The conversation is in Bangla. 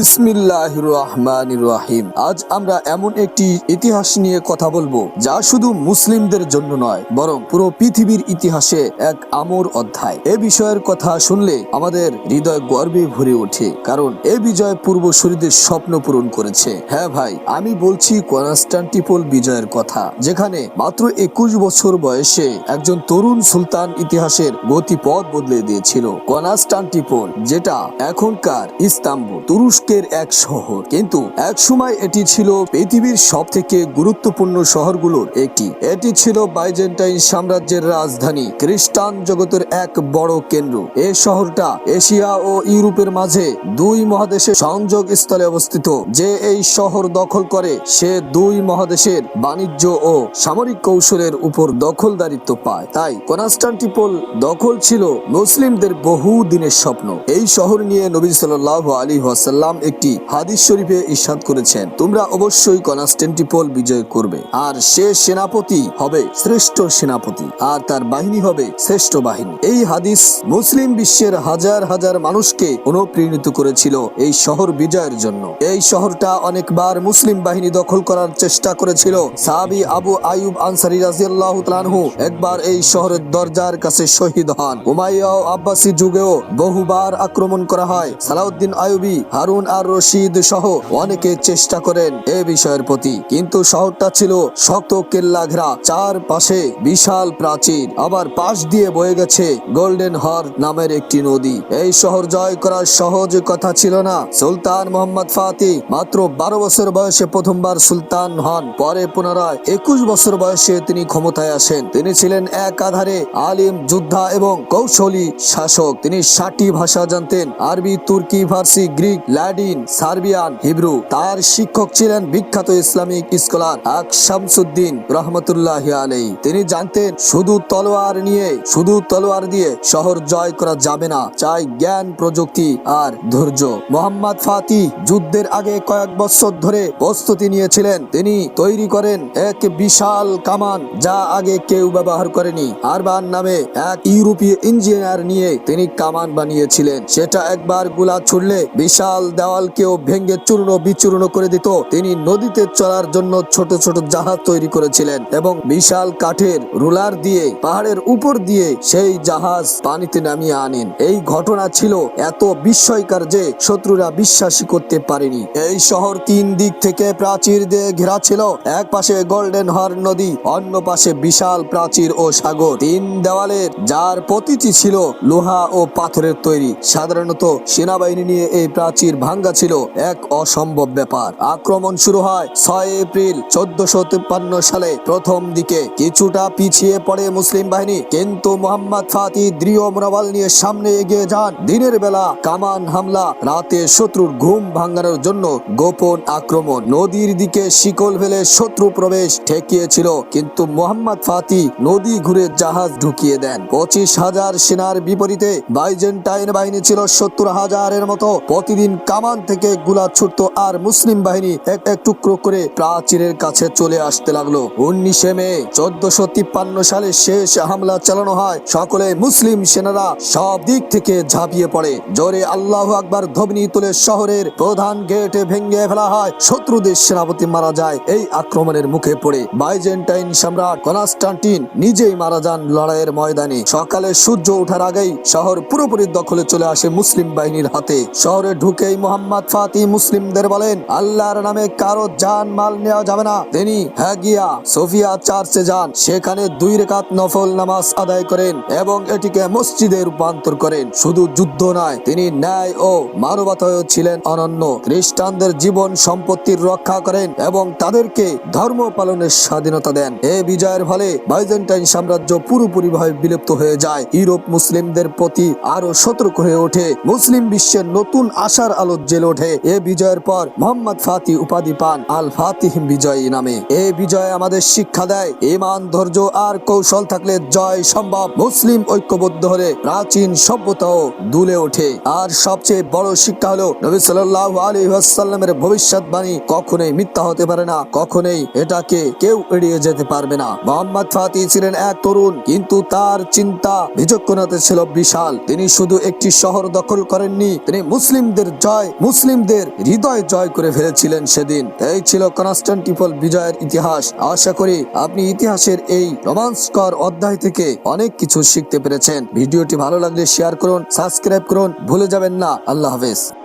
বিসমিল্লাহ রহমান রহিম আজ আমরা এমন একটি ইতিহাস নিয়ে কথা বলব, যা শুধু মুসলিমদের জন্য নয়, বরং পুরো পৃথিবীর ইতিহাসে এক আমর অধ্যায়। এ বিষয়ের কথা শুনলে আমাদের হৃদয় গর্বে ভরে ওঠে, কারণ এ বিজয় পূর্বসূরীদের স্বপ্ন পূরণ করেছে। হ্যাঁ ভাই, আমি বলছি কনস্টান্টিপোল বিজয়ের কথা, যেখানে মাত্র একুশ বছর বয়সে একজন তরুণ সুলতান ইতিহাসের গতিপথ বদলে দিয়েছিল। কনস্টান্টিপোল যেটা এখনকার ইস্তাম্বুল তুরস্কের এক শহর। কিন্তু এক সময় এটি ছিল পৃথিবীর সব থেকে গুরুত্বপূর্ণ শহরগুলোর একটি। এটি ছিল বাইজেন্টাইন সাম্রাজ্যের রাজধানী, খ্রিস্টান জগতের এক বড় কেন্দ্র। এই শহরটা এশিয়া ও ইউরোপের মাঝে দুই মহাদেশের সংযোগ স্থলে অবস্থিত, যে এই শহর দখল করে, সে দুই মহাদেশের বাণিজ্য ও সামরিক কৌশলের উপর দখলদারিত্ব পায়। তাই কনস্টান্টিপোল দখল ছিল মুসলিমদের বহু দিনের স্বপ্ন। এই শহর নিয়ে নবী সাল্লাহ আলী ওয়াসাল্লাম একটি হাদিস শরীফে ইরশাদ করেছেন। তোমরা অবশ্যই কনস্টান্টিপোল বিজয় করবে। আর সে সেনাপতি হবে শ্রেষ্ঠ সেনাপতি। আর তার বাহিনী হবে শ্রেষ্ঠ বাহিনী। এই হাদিস মুসলিম বিশ্বের হাজার হাজার মানুষকে অনুপ্রেরিত করেছিল এই শহর বিজয়ের জন্য। এই শহরটা অনেকবার মুসলিম বাহিনী দখল করার চেষ্টা করেছিল। সাহাবি আবু আয়ুব আনসারি রাজিয়াল্লাহু তাআলাহু একবার এই শহরের দরজার কাছে শহীদ হন। উমাইয়া আব্বাসী যুগেও বহুবার আক্রমণ করা হয়। সালাউদ্দিন আয়ুবী হারুন আর রশিদ সহ অনেকে চেষ্টা করেন এ বিষয়ের প্রতি। কিন্তু শহরটা ছিল শক্ত কেল্লা ঘেরা চার পাশে বিশাল প্রাচীর। আবার পাশ দিয়ে বয়ে গেছে গোল্ডেন হর নামের একটি নদী। এই শহর জয় করার সহজ কথা ছিল না। সুলতান মোহাম্মদ ফাতি মাত্র বারো বছর বয়সে প্রথমবার সুলতান হন। পরে পুনরায় একুশ বছর বয়সে তিনি ক্ষমতায় আসেন। তিনি ছিলেন এক আধারে আলিম, যোদ্ধা এবং কৌশলী শাসক। তিনি ষাটটি ভাষা জানতেন। আরবি, তুর্কি, ফার্সি, গ্রিক ল্যাডিন সার্বিয়ান, হিব্রু। তার শিক্ষক ছিলেন বিখ্যাত ইসলামিক স্কলার আক শামসুদ্দিন রহমতুল্লাহ আলাই তিনি জানতেন, শুধু তলোয়ার নিয়ে, শুধু তলোয়ার দিয়ে শহর জয় করা যাবে না, চাই জ্ঞান, প্রযুক্তি আর ধৈর্য। মোহাম্মদ ফাতি যুদ্ধের আগে কয়েক বছর ধরে প্রস্তুতি নিয়েছিলেন। তিনি তৈরি করেন এক বিশাল কামান, যা আগে কেউ ব্যবহার করেনি। আরবান নামে এক ইউরোপীয় ইঞ্জিনিয়ার নিয়ে তিনি কামান বানিয়েছিলেন। সেটা একবারগুলা ছুড়লে বিশাল দেওয়ালকেও ভেঙে চূর্ণ বিচূর্ণ করে দিত। তিনি নদীতে চলার জন্য ছোট ছোট জাহাজ তৈরি করেছিলেন এবং বিশাল কাঠের রুলার দিয়ে পাহাড়ের উপর দিয়ে সেই জাহাজ পানিতে নামিয়ে আনেন। এই ঘটনা ছিল এত বিস্ময়কার যে শত্রুরা বিশ্বাসই করতে পারেনি। এই শহর তিন দিক থেকে প্রাচীর দিয়ে ঘেরা ছিল। এক পাশে গোল্ডেন হর্ন নদী, অন্য পাশে বিশাল প্রাচীর ও সাগর। তিন দেওয়ালের, যার প্রতিটি ছিল লোহা ও পাথরের তৈরি। সাধারণত সেনাবাহিনী নিয়ে এই প্রাচীর ভাঙ্গা ছিল এক অসম্ভব ব্যাপার। আক্রমণ শুরু হয় ছয় এপ্রিল চোদ্দশো তিপ্পান্ন সালে। প্রথম দিকে কিছুটা পিছিয়ে পড়ে মুসলিম বাহিনী, কিন্তু মোহাম্মদ ফাতি দৃঢ় মনোবল নিয়ে সামনে এগিয়ে যান। দিনের বেলা কামান হামলা, রাতে শত্রুর ঘুম ভাঙানোর জন্য গোপন আক্রমণ। নদীর দিকে শিকল ফেলে শত্রু প্রবেশ ঠেকিয়েছিল, কিন্তু মোহাম্মদ ফাতি নদী ঘুরে জাহাজ ঢুকিয়ে দেন। পঁচিশ হাজার সেনার বিপরীতে বাইজেন্টাইন বাহিনী ছিল সত্তর হাজারের মতো। প্রতিদিন কামান থেকে গুলা ছুটতো আর মুসলিম বাহিনী এক এক টুকরো করে প্রাচীরের কাছে চলে আসতে লাগল। উনিশে মে, চোদ্দশো তিপ্পান্ন সালে শেষ হামলা চালানো হয়। সকলে মুসলিম সেনারা সব দিক থেকে ঝাঁপিয়ে পড়ে। জোরে আল্লাহ আকবার ধ্বনি তুলে শহরের প্রধান গেটে ভেঙে ফেলা হয়। শত্রুদের সেনাপতি মারা যায়, এই আক্রমণের মুখে পড়ে। বাইজেন্টাইন সম্রাট কনস্টান্টিন নিজেই মারা যান লড়াইয়ের ময়দানে। সকালে সূর্য ওঠার আগেই শহর পুরোপুরি দখলে চলে আসে মুসলিম বাহিনীর হাতে। শহরে ঢুকেই মোহাম্মদ ফাতি মুসলিমদের বলেন, আল্লাহর নামে কারও জান মাল নেওয়া যাবে না। তিনি হ্যাগিয়া সোফিয়া চার্চে যান, সেখানে দুই রেখাত নফল নামাজ আদায় করেন এবং এটিকে মসজিদে রূপান্তর করেন। শুধু যুদ্ধ নয়, তিনি ন্যায় ও মানবতায় ছিলেন অনন্য। খ্রিস্টানদের জীবন সম্পত্তির রক্ষা করেন এবং তাদেরকে ধর্ম পালনের স্বাধীনতা দেন। এ বিজয়ের ফলে বাইজেন্টাইন সাম্রাজ্য পুরোপুরিভাবে বিলুপ্ত হয়ে যায়। ইউরোপ মুসলিমদের প্রতি আরও সতর্ক হয়ে ওঠে। মুসলিম বিশ্বের নতুন আশার আলো জেলে ওঠে। এ বিজয়ের পর মোহাম্মদ ফাতি উপাধি পান আল ফাতিহ বিজয়ী নামে। এ বিজয় আমাদের শিক্ষা দেয়। ইমান ধৈর্য আর কৌশল থাকলে জয় সম্ভব। মুসলিম ঐক্যবদ্ধ হলে প্রাচীন সভ্যতাও দুলে ওঠে। আর সবচেয়ে বড় শিক্ষা হলো নবী সাল্লাল্লাহু আলাইহি ওয়াসাল্লামের ভবিষ্যৎবাণী কখনোই মিথ্যা হতে পারে না। কখনোই এটাকে কেউ এড়িয়ে যেতে পারবে না। মোহাম্মদ ফাতি ছিলেন এক তরুণ, কিন্তু তার চিন্তা বিচক্ষণতা ছিল বিশাল। তিনি শুধু একটি শহর দখল করেননি, তিনি মুসলিমদের জয় মুসলিমদের হৃদয় জয় করে ফেলেছিলেন সেদিন। এই ছিল কনস্টান্টিপল বিজয়ের ইতিহাস। আশা করি আপনি ইতিহাসের এই রোমাঞ্চকর অধ্যায় থেকে অনেক কিছু শিখতে পেরেছেন। ভিডিওটি ভালো লাগলে শেয়ার করুন সাবস্ক্রাইব করুন। ভুলে যাবেন না। আল্লাহ হাফেজ।